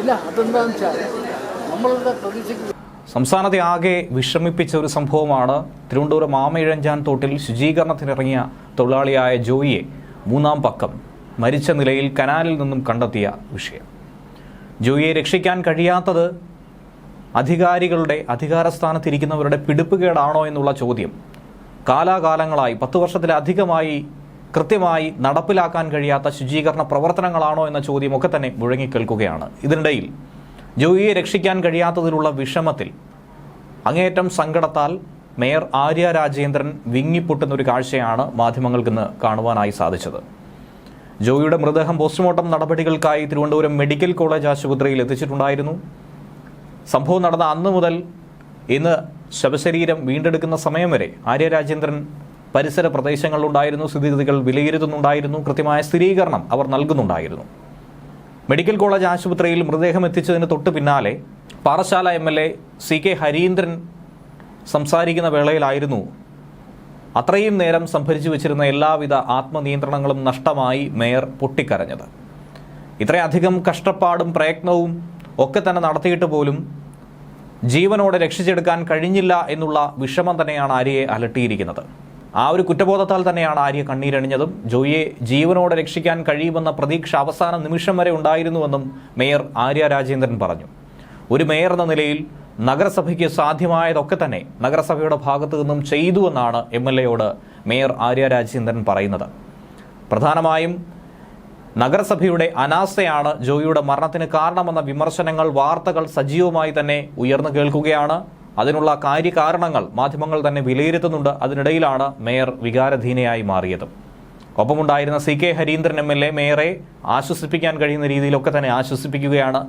ഇല്ല നമ്മളുടെ സംസ്ഥാനത്തെ ആകെ വിഷമിപ്പിച്ച ഒരു സംഭവമാണ് തിരുവനന്തപുരം മാമയിഴഞ്ചാൻ തോട്ടിൽ ശുചീകരണത്തിനിറങ്ങിയ തൊഴിലാളിയായ ജോയിയെ മൂന്നാം പക്കം മരിച്ച നിലയിൽ കനാലിൽ നിന്നും കണ്ടെത്തിയ വിഷയം. ജോയിയെ രക്ഷിക്കാൻ കഴിയാത്തത് അധികാരികളുടെ അധികാരസ്ഥാനത്തിരിക്കുന്നവരുടെ പിടിപ്പുകേടാണോ എന്നുള്ള ചോദ്യം കാലാകാലങ്ങളായി പത്ത് വർഷത്തിലധികമായി കൃത്യമായി നടപ്പിലാക്കാൻ കഴിയാത്ത ശുചീകരണ പ്രവർത്തനങ്ങളാണോ എന്ന ചോദ്യമൊക്കെ തന്നെ മുഴങ്ങിക്കേൽക്കുകയാണ് ഇതിനിടയിൽ ജോയിയെ രക്ഷിക്കാൻ കഴിയാത്തതിലുള്ള വിഷമത്തിൽ അങ്ങേയറ്റം സങ്കടത്താൽ മേയർ ആര്യ രാജേന്ദ്രൻ വിങ്ങിപ്പൊട്ടുന്ന ഒരു കാഴ്ചയാണ് മാധ്യമങ്ങൾക്ക് ഇന്ന് കാണുവാനായി സാധിച്ചത്. ജോയിയുടെ മൃതദേഹം പോസ്റ്റ്മോർട്ടം നടപടികൾക്കായി തിരുവനന്തപുരം മെഡിക്കൽ കോളേജ് ആശുപത്രിയിൽ എത്തിച്ചിട്ടുണ്ടായിരുന്നു. സംഭവം നടന്ന അന്ന് മുതൽ ഇന്ന് ശവശരീരം വീണ്ടെടുക്കുന്ന സമയം വരെ ആര്യ രാജേന്ദ്രൻ പരിസര പ്രദേശങ്ങളിലുണ്ടായിരുന്നു സ്ഥിതിഗതികൾ വിലയിരുത്തുന്നുണ്ടായിരുന്നു കൃത്യമായ സ്ഥിരീകരണം അവർ നൽകുന്നുണ്ടായിരുന്നു. മെഡിക്കൽ കോളേജ് ആശുപത്രിയിൽ മൃതദേഹം എത്തിച്ചതിന് തൊട്ട് പിന്നാലെ Parassala M L A C K Harindran സംസാരിക്കുന്ന വേളയിലായിരുന്നു. അത്രയും നേരം സംഭരിച്ചു വെച്ചിരുന്ന എല്ലാവിധ ആത്മനിയന്ത്രണങ്ങളും നഷ്ടമായി മേയർ പൊട്ടിക്കരഞ്ഞത്. ഇത്രയധികം കഷ്ടപ്പാടും പ്രയത്നവും ഒക്കെ തന്നെ നടത്തിയിട്ട് പോലും ജീവനോടെ രക്ഷിച്ചെടുക്കാൻ കഴിഞ്ഞില്ല എന്നുള്ള വിഷമം തന്നെയാണ് ആര്യയെ അലട്ടിയിരിക്കുന്നത്. ആ ഒരു കുറ്റബോധത്താൽ തന്നെയാണ് ആര്യ കണ്ണീരണിഞ്ഞതും. ജോയിയെ ജീവനോടെ രക്ഷിക്കാൻ കഴിയുമെന്ന പ്രതീക്ഷ അവസാന നിമിഷം വരെ ഉണ്ടായിരുന്നുവെന്നും മേയർ ആര്യ രാജേന്ദ്രൻ പറഞ്ഞു. ഒരു മേയർ എന്ന നിലയിൽ നഗരസഭയ്ക്ക് സാധ്യമായതൊക്കെ തന്നെ നഗരസഭയുടെ ഭാഗത്തു നിന്നും ചെയ്തുവെന്നാണ് എം എൽ എയോട് മേയർ ആര്യ രാജേന്ദ്രൻ പറയുന്നത്. പ്രധാനമായും നഗരസഭയുടെ അനാസ്ഥയാണ് ജോയിയുടെ മരണത്തിന് കാരണമെന്ന വിമർശനങ്ങൾ വാർത്തകൾ സജീവമായി തന്നെ ഉയർന്നു കേൾക്കുകയാണ്. അതിനുള്ള കാര്യകാരണങ്ങൾ മാധ്യമങ്ങൾ തന്നെ വിലയിരുത്തുന്നുണ്ട്. അതിനിടയിലാണ് മേയർ വികാരധീനയായി മാറിയത്. ഒപ്പമുണ്ടായിരുന്ന C K Harindran M L A മേയറെ ആശ്വസിപ്പിക്കാൻ കഴിയുന്ന രീതിയിലൊക്കെ തന്നെ ആശ്വസിപ്പിക്കുകയാണ്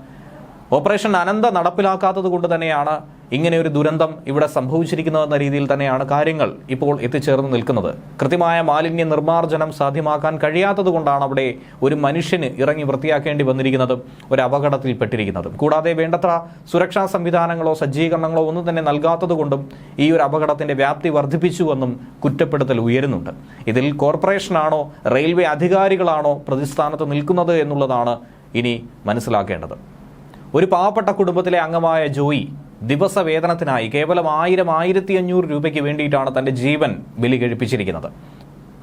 ഓപ്പറേഷൻ അനന്ത നടപ്പിലാക്കാത്തത് കൊണ്ട് തന്നെയാണ് ഇങ്ങനെ ഒരു ദുരന്തം ഇവിടെ സംഭവിച്ചിരിക്കുന്നതെന്ന രീതിയിൽ തന്നെയാണ് കാര്യങ്ങൾ ഇപ്പോൾ എത്തിച്ചേർന്ന് നിൽക്കുന്നത്. കൃത്യമായ മാലിന്യ നിർമ്മാർജനം സാധ്യമാക്കാൻ കഴിയാത്തത് കൊണ്ടാണ് അവിടെ ഒരു മനുഷ്യന് ഇറങ്ങി വൃത്തിയാക്കേണ്ടി വന്നിരിക്കുന്നതും ഒരു അപകടത്തിൽപ്പെട്ടിരിക്കുന്നതും. കൂടാതെ വേണ്ടത്ര സുരക്ഷാ സംവിധാനങ്ങളോ സജ്ജീകരണങ്ങളോ ഒന്നും തന്നെ നൽകാത്തതുകൊണ്ടും ഈ ഒരു അപകടത്തിന്റെ വ്യാപ്തി വർദ്ധിപ്പിച്ചുവെന്നും കുറ്റപ്പെടുത്തൽ ഉയരുന്നുണ്ട്. ഇതിൽ കോർപ്പറേഷനാണോ റെയിൽവേ അധികാരികളാണോ പ്രതിസ്ഥാനത്ത് നിൽക്കുന്നത് എന്നുള്ളതാണ് ഇനി മനസ്സിലാക്കേണ്ടത്. ഒരു പാവപ്പെട്ട കുടുംബത്തിലെ അംഗമായ ജോയി ദിവസ വേതനത്തിനായി കേവലം ആയിരം ആയിരത്തി അഞ്ഞൂറ് രൂപയ്ക്ക് വേണ്ടിയിട്ടാണ് തന്റെ ജീവൻ ബലി കഴിപ്പിച്ചിരിക്കുന്നത്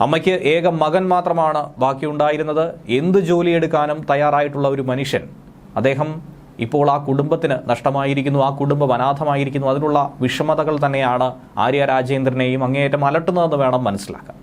അമ്മയ്ക്ക് ഏക മകൻ മാത്രമാണ് ബാക്കിയുണ്ടായിരുന്നത്. എന്ത് ജോലിയെടുക്കാനും തയ്യാറായിട്ടുള്ള ഒരു മനുഷ്യൻ അദ്ദേഹം ഇപ്പോൾ ആ കുടുംബത്തിന് നഷ്ടമായിരിക്കുന്നു ആ കുടുംബം അനാഥമായിരിക്കുന്നു. അതിനുള്ള വിഷമതകൾ തന്നെയാണ് ആര്യ രാജേന്ദ്രനെയും അങ്ങേയറ്റം അലട്ടുന്നതെന്ന് വേണം മനസ്സിലാക്കാൻ.